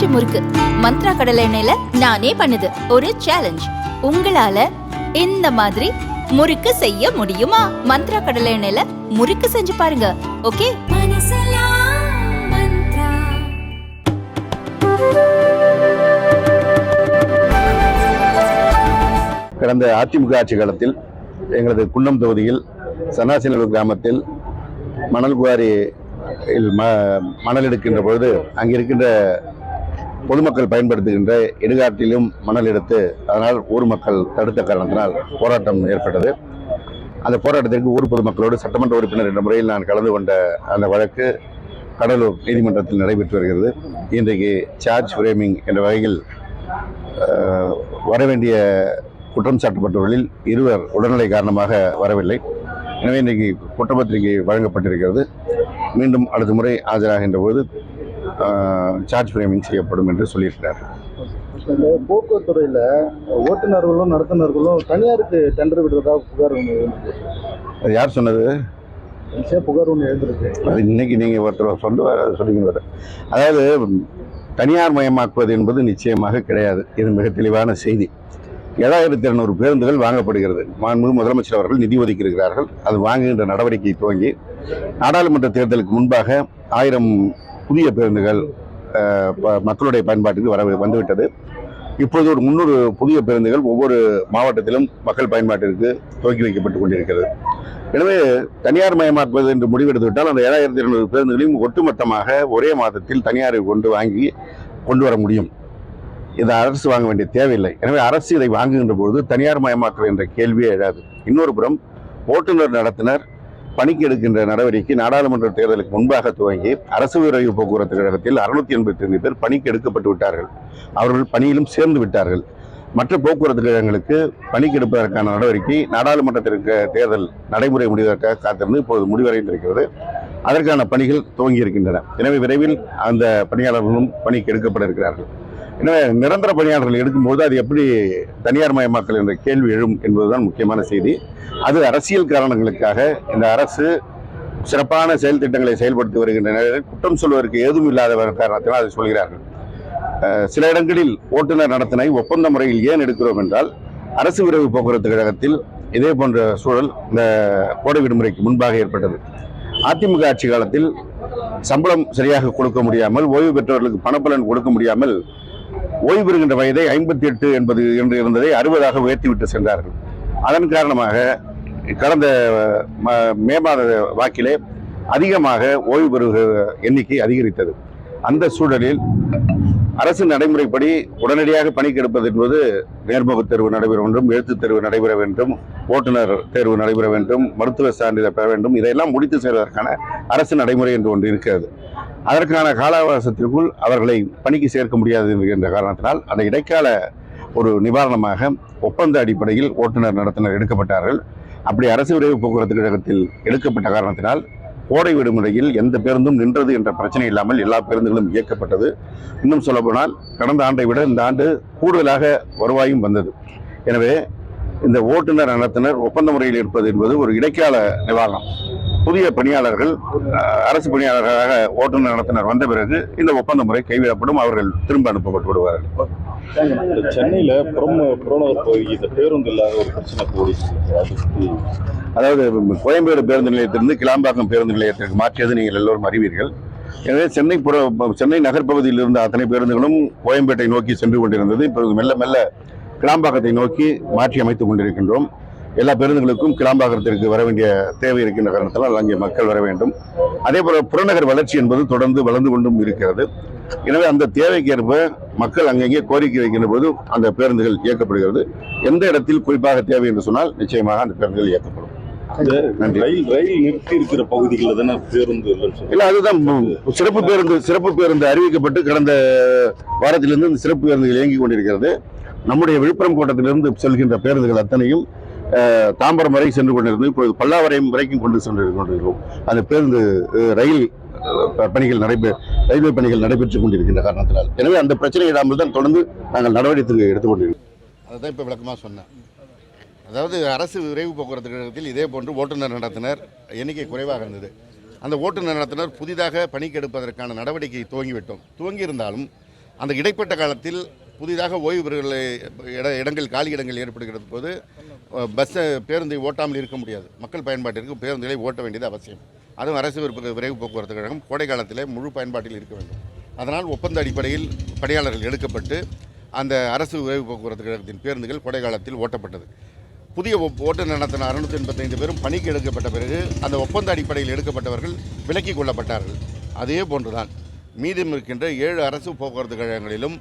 பஞ்சு முறுக்கு. மந்த்ரா கடலை எண்ணெயில நானே பண்ணுது. ஒரு சேலஞ்ச் உங்களால இந்த மாதிரி முறுக்கு செய்ய முடியுமா? மந்த்ரா கடலை எண்ணெயில முறுக்கு செஞ்சு பாருங்க. ஓகே? கடந்த அதிமுக ஆட்சி காலத்தில் எங்களது குன்னம் தொகுதியில் சன்னாசிநல்லூர் கிராமத்தில் மணல் குவாரி ம மணல் எடுக்கின்ற பொழுது அங்கே இருக்கின்ற பொதுமக்கள் பயன்படுத்துகின்ற இடுகாட்டிலும் மணல் எடுத்து அதனால் ஊர் மக்கள் தடுத்த காரணத்தினால் போராட்டம் ஏற்பட்டது. அந்த போராட்டத்திற்கு ஊர் பொதுமக்களோடு சட்டமன்ற உறுப்பினர் என்ற முறையில் நான் கலந்து கொண்ட அந்த வழக்கு கடலூர் நீதிமன்றத்தில் நடைபெற்று வருகிறது. இன்றைக்கு சார்ஜ் ஃப்ரேமிங் என்ற வகையில் வர வரவேண்டிய குற்றம் சாட்டப்பட்டவர்களில் இருவர் உடல்நிலை காரணமாக வரவில்லை. எனவே இன்றைக்கு குற்றப்பத்திரிகை வழங்கப்பட்டிருக்கிறது. மீண்டும் அடுத்த முறை ஆஜராகின்ற போது சார்ஜ் ஃப்ரேமிங் செய்யப்படும் என்று சொல்லியிருக்கிறார். இந்த போக்குவரத்து துறையில் ஓட்டுநர்களும் நடத்துனர்களும் தனியாருக்கு டெண்டர் விடுறதா புகார் ஒன்று யார் சொன்னது? புகார் ஒன்று எழுந்திருக்கு அது இன்னைக்கு நீங்கள் ஒருத்தர் சொல்லுவார் சொல்லிங்க அதாவது தனியார் மயமாக்குவது என்பது நிச்சயமாக கிடையாது. இது மிக தெளிவான செய்தி. ஏழாயிரத்தி இருநூறு பேருந்துகள் வாங்கப்படுகிறது. மாண்புமிகு முதலமைச்சர் அவர்கள் நிதி ஒதுக்கியிருக்கிறார்கள். அது வாங்குகின்ற நடவடிக்கை துவங்கி நாடாளுமன்ற தேர்தலுக்கு முன்பாக ஆயிரம் புதிய பேருந்துகள் மக்களுடைய பயன்பாட்டுக்கு வர வந்துவிட்டது. இப்பொழுது ஒரு முன்னூறு புதிய பேருந்துகள் ஒவ்வொரு மாவட்டத்திலும் மக்கள் பயன்பாட்டிற்கு துவக்கி வைக்கப்பட்டு கொண்டிருக்கிறது. எனவே தனியார் மயமாக்குவது என்று முடிவெடுத்துவிட்டால் அந்த ஏழாயிரத்தி இருநூறு பேருந்துகளையும் ஒட்டுமொத்தமாக ஒரே மாதத்தில் தனியாரை கொண்டு வாங்கி கொண்டு வர முடியும். இதை அரசு வாங்க வேண்டிய தேவையில்லை. எனவே அரசு இதை வாங்குகின்ற பொழுது தனியார் மயமாக்கல் என்ற கேள்வியே எழாது. இன்னொரு புறம் ஓட்டுநர் நடத்தினர் பணிக்கு எடுக்கின்ற நடவடிக்கை நாடாளுமன்ற தேர்தலுக்கு முன்பாக துவங்கி அரசு விரைவு போக்குவரத்து கழகத்தில் அறுநூத்தி எண்பத்தி ஐந்து பேர் பணிக்கு எடுக்கப்பட்டு விட்டார்கள். அவர்கள் பணியிலும் சேர்ந்து விட்டார்கள். மற்ற போக்குவரத்து கழகங்களுக்கு பணிக்கு எடுப்பதற்கான நடவடிக்கை நாடாளுமன்றத்திற்கு தேர்தல் நடைமுறை முடிவதற்காக காத்திருந்து இப்பொழுது முடிவடைந்திருக்கிறது அதற்கான பணிகள் துவங்கி இருக்கின்றன எனவே விரைவில் அந்த பணியாளர்களும் பணிக்கு எடுக்கப்பட இருக்கிறார்கள். எனவே நிரந்தர பணியாளர்கள் எடுக்கும்போது அது எப்படி தனியார் மயமாக்கல் என்ற கேள்வி எழும் என்பதுதான் முக்கியமான செய்தி. அது அரசியல் காரணங்களுக்காக இந்த அரசு சிறப்பான செயல் திட்டங்களை செயல்படுத்தி வருகின்ற நிலையில் குற்றம் சொல்வதற்கு ஏதும் இல்லாத காரணத்தினால் அதை சொல்கிறார்கள். சில இடங்களில் ஓட்டுநர் நடத்தினை ஒப்பந்த முறையில் ஏன் எடுக்கிறோம் என்றால் அரசு விரைவு போக்குவரத்து கழகத்தில் இதே போன்ற சூழல் இந்த கோடை விடுமுறைக்கு முன்பாக ஏற்பட்டது. அதிமுக ஆட்சி காலத்தில் சம்பளம் சரியாக கொடுக்க முடியாமல் ஓய்வு பெற்றவர்களுக்கு பணப்பலன் கொடுக்க முடியாமல் ஓய்வு பெறுகின்ற வயதை ஐம்பத்தி எட்டு என்பது என்று இருந்ததை அறுபதாக உயர்த்திவிட்டு சென்றார்கள். அதன் காரணமாக கடந்த ம- மே மாத வாக்கிலே அதிகமாக ஓய்வு பெறுகிற எண்ணிக்கை அதிகரித்தது. அந்த சூழலில் அரசு நடைமுறைப்படி உடனடியாக பணிக்கு எடுப்பது என்பது நேர்முக தேர்வு நடைபெற வேண்டும் எழுத்து தேர்வு நடைபெற வேண்டும் ஓட்டுநர் தேர்வு நடைபெற வேண்டும் மருத்துவ சான்றிதழ் பெற வேண்டும் இதையெல்லாம் முடித்து செய்வதற்கான அரசு நடைமுறை என்று ஒன்று இருக்கிறது. அதற்கான கால அவகாசத்திற்குள் அவர்களை பணிக்கு சேர்க்க முடியாது என்கின்ற காரணத்தினால் அந்த இடைக்கால ஒரு நிவாரணமாக ஒப்பந்த அடிப்படையில் ஓட்டுநர் நடத்துனர் எடுக்கப்பட்டார்கள். அப்படி அரசு விரைவு போக்குவரத்து கழகத்தில் எடுக்கப்பட்ட காரணத்தினால் கோடை விடுமுறையில் எந்த பேருந்தும் நின்றது என்ற பிரச்சனை இல்லாமல் எல்லா பேருந்துகளும் இயக்கப்பட்டது. இன்னும் சொல்லப்போனால் கடந்த ஆண்டை விட இந்த ஆண்டு கூடுதலாக வருவாயும் வந்தது. எனவே இந்த ஓட்டுநர் நடத்துனர் ஒப்பந்த முறையில் இருப்பது என்பது ஒரு இடைக்கால நிவாரணம். புதிய பணியாளர்கள் அரசு பணியாளர்களாக ஓட்டுநர் நடத்துனர். வந்த பிறகு இந்த ஒப்பந்த முறை கைவிடப்படும். அவர்கள் திரும்ப அனுப்பப்பட்டு விடுவார்கள். சென்னையில புறம் புறநகர் பகுதி இந்த பேருந்து இல்லாத ஒரு பிரச்சனை அதாவது கோயம்பேடு பேருந்து நிலையத்திலிருந்து கிளாம்பாக்கம் பேருந்து நிலையத்திற்கு மாற்றியது நீங்கள் எல்லோரும் அறிவீர்கள். எனவே சென்னை புற சென்னை நகர்ப்பகுதியில் இருந்த அத்தனை பேருந்துகளும் கோயம்பேட்டை நோக்கி சென்று கொண்டிருந்தது. இப்பொழுது மெல்ல மெல்ல கிளாம்பாக்கத்தை நோக்கி மாற்றி அமைத்துக் கொண்டிருக்கின்றோம். எல்லா பேருந்துகளுக்கும் கிளாம்பாக்கத்திற்கு வர வேண்டிய தேவை இருக்கின்ற காரணத்தால் அங்கே மக்கள் வர வேண்டும். அதே போல புறநகர் வளர்ச்சி என்பது தொடர்ந்து வளர்ந்து கொண்டும் இருக்கிறது. எனவே அந்த தேவைக்கு ஏற்ப மக்கள் அங்கங்கே கோரிக்கை வைக்கின்ற போது அந்த பேருந்துகள் இயக்கப்படுகிறது. எந்த இடத்தில் குறிப்பாக தேவை என்று சொன்னால் நிச்சயமாக அந்த பேருந்துகள் இயக்கப்படும். ரயில் ரயில் நிறுத்தி இருக்கிற பகுதிகளில் தானே பேருந்து இல்ல அதுதான் சிறப்பு பேருந்து சிறப்பு பேருந்து அறிவிக்கப்பட்டு கடந்த வாரத்திலிருந்து இந்த சிறப்பு பேருந்துகள் இயங்கிக் கொண்டிருக்கிறது. நம்முடைய விழுப்புரம் கோட்டத்திலிருந்து செல்கின்ற பேருந்துகள் அத்தனையும் தாம்பரம் வரை சென்று கொண்டிருந்தோம் இப்பொழுது பல்லாவரம் வரைக்கும் கொண்டு சென்று கொண்டிருக்கிறோம். அந்த பேருந்து ரயில் பணிகள் நடைபெற ரயில்வே பணிகள் நடைபெற்றுக் கொண்டிருக்கின்ற காரணத்தினால். எனவே அந்த பிரச்சனை இல்லாமல் தான் தொடர்ந்து நாங்கள் நடவடிக்கை எடுத்துக்கொண்டிருக்கிறோம் அதுதான் இப்போ விளக்கமாக சொன்னேன். அதாவது அரசு விரைவு போக்குவரத்து கழகத்தில் இதே போன்று ஓட்டுநர் நடத்தினர். எண்ணிக்கை குறைவாக இருந்தது. அந்த ஓட்டுநர் நடத்தினர் புதிதாக பணிக்கு எடுப்பதற்கான நடவடிக்கையை துவங்கிவிட்டோம். துவங்கி இருந்தாலும் அந்த இடைப்பட்ட காலத்தில் புதிதாக ஓய்வு பெறுகளை இட இடங்கள் காலி இடங்கள் ஏற்படுகிறது போது பஸ்ஸை பேருந்தை ஓட்டாமல் இருக்க முடியாது. மக்கள் பயன்பாட்டிற்கு பேருந்துகளை ஓட்ட வேண்டியது அவசியம். அதுவும் அரசு விரைவு போக்குவரத்து கழகம் கோடை காலத்தில் முழு பயன்பாட்டில் இருக்க வேண்டும். அதனால் ஒப்பந்த அடிப்படையில் பணியாளர்கள் எடுக்கப்பட்டு அந்த அரசு விரைவு போக்குவரத்து கழகத்தின் பேருந்துகள் கோடை காலத்தில் ஓட்டப்பட்டது. புதிய ஒப்- ஓட்டுநர் நடத்தின அறுநூற்றி எண்பத்தைந்து பேரும் பணிக்கு எடுக்கப்பட்ட பிறகு அந்த ஒப்பந்த அடிப்படையில் எடுக்கப்பட்டவர்கள் விலக்கிக் கொள்ளப்பட்டார்கள். அதே போன்றுதான் மீதம் இருக்கின்ற ஏழு அரசு போக்குவரத்து கழகங்களிலும்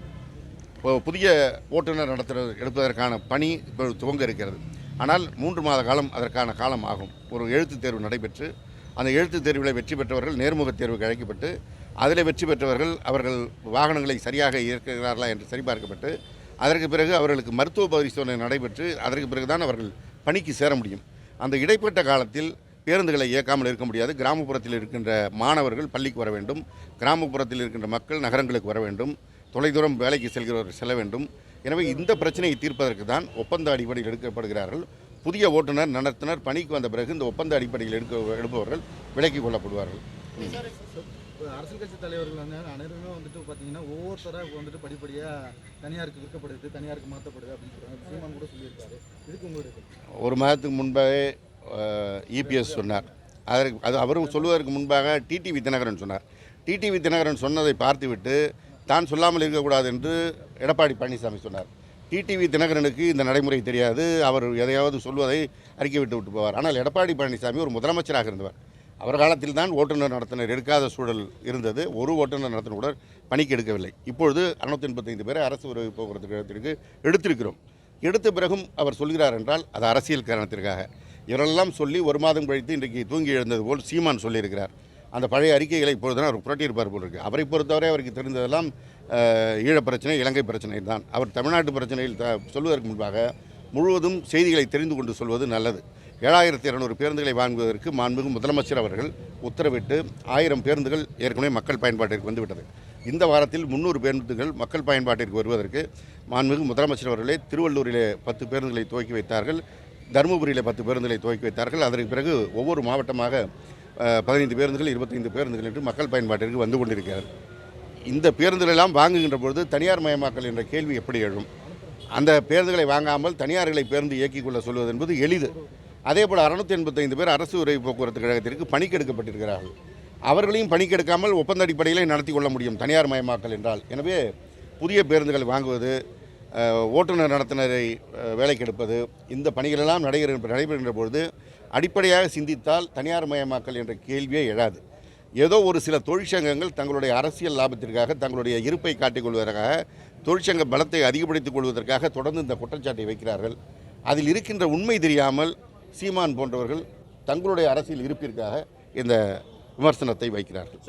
புதிய ஓட்டுநர் நடத்துறது எடுப்பதற்கான பணி இப்போ துவங்க இருக்கிறது. ஆனால் மூன்று மாத காலம் அதற்கான காலம் ஆகும். ஒரு எழுத்துத் தேர்வு நடைபெற்று அந்த எழுத்துத் தேர்வில் வெற்றி பெற்றவர்கள் நேர்முகத் தேர்வுக்கு அழைக்கப்பட்டு அதில் வெற்றி பெற்றவர்கள் அவர்கள் வாகனங்களை சரியாக இயக்குகிறார்களா என்று சரிபார்க்கப்பட்டு அதற்கு பிறகு அவர்களுக்கு மருத்துவ பரிசோதனை நடைபெற்று அதற்கு பிறகுதான் அவர்கள் பணிக்கு சேர முடியும். அந்த இடைப்பட்ட காலத்தில் பேருந்துகளை இயக்காமல் இருக்க முடியாது. கிராமப்புறத்தில் இருக்கின்ற மாணவர்கள் பள்ளிக்கு வர வேண்டும். கிராமப்புறத்தில் இருக்கின்ற மக்கள் நகரங்களுக்கு வர வேண்டும். தொலைதூரம் வேலைக்கு செல்கிறவர்கள் செல்ல வேண்டும். எனவே இந்த பிரச்சனையை தீர்ப்பதற்கு தான் ஒப்பந்த அடிப்படையில் எடுக்கப்படுகிறார்கள். புதிய ஓட்டுநர் நடத்துனர் பணிக்கு வந்த பிறகு இந்த ஒப்பந்த அடிப்படையில் எடுக்க எடுப்பவர்கள் விலக்கிக் கொள்ளப்படுவார்கள். அரசியல் கட்சி தலைவர்கள் வந்து அனைவருமே வந்துட்டு பார்த்தீங்கன்னா ஒவ்வொருத்தராக வந்துட்டு படிப்படியாக தனியாருக்கு விற்கப்படுது தனியாருக்கு மாற்றப்படுது அப்படின்னு சீமான் கூட சொல்லியிருக்காரு. இதுக்கு உங்களுடைய கருத்து? ஒரு மாதத்துக்கு முன்பாகவே இபிஎஸ் சொன்னார். அதற்கு அது அவரும் சொல்வதற்கு முன்பாக டிடிவி தினகரன் சொன்னார். டிடிவி தினகரன் சொன்னதை பார்த்துவிட்டு தான் சொல்லாமல் இருக்கக்கூடாது என்று எடப்பாடி பழனிசாமி சொன்னார். டிடிவி தினகரனுக்கு இந்த நடைமுறை தெரியாது. அவர் எதையாவது சொல்வதை அறிக்கை விட்டு விட்டு போவார். ஆனால் எடப்பாடி பழனிசாமி ஒரு முதலமைச்சராக இருந்தவர். அவர் காலத்தில் தான் ஓட்டுநர் நடத்தினர் எடுக்காத சூழல் இருந்தது. ஒரு ஓட்டுநர் நடத்தின கூட பணிக்கு எடுக்கவில்லை. இப்பொழுது அறுநூத்தி எண்பத்தைந்து பேரை அரசு உறவு போக்குவரத்து கழகத்திற்கு எடுத்திருக்கிறோம். எடுத்த பிறகும் அவர் சொல்கிறார் என்றால் அது அரசியல் காரணத்திற்காக. இவரெல்லாம் சொல்லி ஒரு மாதம் கழித்து இன்றைக்கு தூங்கி எழுந்தது போல் சீமான் சொல்லியிருக்கிறார். அந்த பழைய அறிக்கைகளை இப்பொழுதுனா அவர் புரட்டியிருப்பார் போல் இருக்குது அவரை பொறுத்தவரை அவருக்கு தெரிந்ததெல்லாம் ஈழப்பிரச்சனை பிரச்சனை இலங்கை பிரச்சனை தான். அவர் தமிழ்நாட்டு பிரச்சனையில் த சொல்வதற்கு முன்பாக முழுவதும் செய்திகளை தெரிந்து கொண்டு சொல்வது நல்லது. ஏழாயிரத்தி இரநூறு பேருந்துகளை வாங்குவதற்கு மாண்புமிகு முதலமைச்சர் அவர்கள் உத்தரவிட்டு ஆயிரம் பேருந்துகள் ஏற்கனவே மக்கள் பயன்பாட்டிற்கு வந்துவிட்டது. இந்த வாரத்தில் முந்நூறு பேருந்துகள் மக்கள் பயன்பாட்டிற்கு வருவதற்கு மாண்புமிகு முதலமைச்சர் அவர்களே திருவள்ளூரிலே பத்து பேருந்துகளை துவக்கி வைத்தார்கள் தருமபுரியில் பத்து பேருந்துகளை துவக்கி வைத்தார்கள். அதற்கு பிறகு ஒவ்வொரு மாவட்டமாக பதினைந்து பேருந்துகள் இருபத்தைந்து பேருந்துகள் என்று மக்கள் பயன்பாட்டிற்கு வந்து கொண்டிருக்கிறது இந்த பேருந்துகள் எல்லாம் வாங்குகின்ற பொழுது தனியார் மயமாக்கல் என்ற கேள்வி எப்படி எழும்? அந்த பேருந்துகளை வாங்காமல் தனியார்களை பேருந்து இயக்கிக் கொள்ள சொல்வது என்பது எளிது. அதே போல் அறுநூத்தி எண்பத்தைந்து பேர் அரசு விரைவு போக்குவரத்து கழகத்திற்கு பணிக்கெடுக்கப்பட்டிருக்கிறார்கள். அவர்களையும் பணிக்கெடுக்காமல் ஒப்பந்த அடிப்படையிலே நடத்தி கொள்ள முடியும் தனியார் மயமாக்கல் என்றால். எனவே புதிய பேருந்துகள் வாங்குவது ஓட்டுநர் நடத்துனரை வேலைக்கெடுப்பது வேலைக்கு எடுப்பது இந்த பணிகளெல்லாம் நடைபெறுகின்ற நடைபெறுகின்ற பொழுது அடிப்படையாக சிந்தித்தால் தனியார் மயமாக்கல் என்ற கேள்வியே எழாது. ஏதோ ஒரு சில தொழிற்சங்கங்கள் தங்களுடைய அரசியல் லாபத்திற்காக தங்களுடைய இருப்பை காட்டிக் கொள்வதற்காக தொழிற்சங்க பலத்தை அதிகப்படுத்திக் கொள்வதற்காக தொடர்ந்து இந்த குற்றச்சாட்டை வைக்கிறார்கள். அதில் இருக்கின்ற உண்மை தெரியாமல் சீமான் போன்றவர்கள் தங்களுடைய அரசியல் இருப்பிற்காக இந்த விமர்சனத்தை வைக்கிறார்கள்.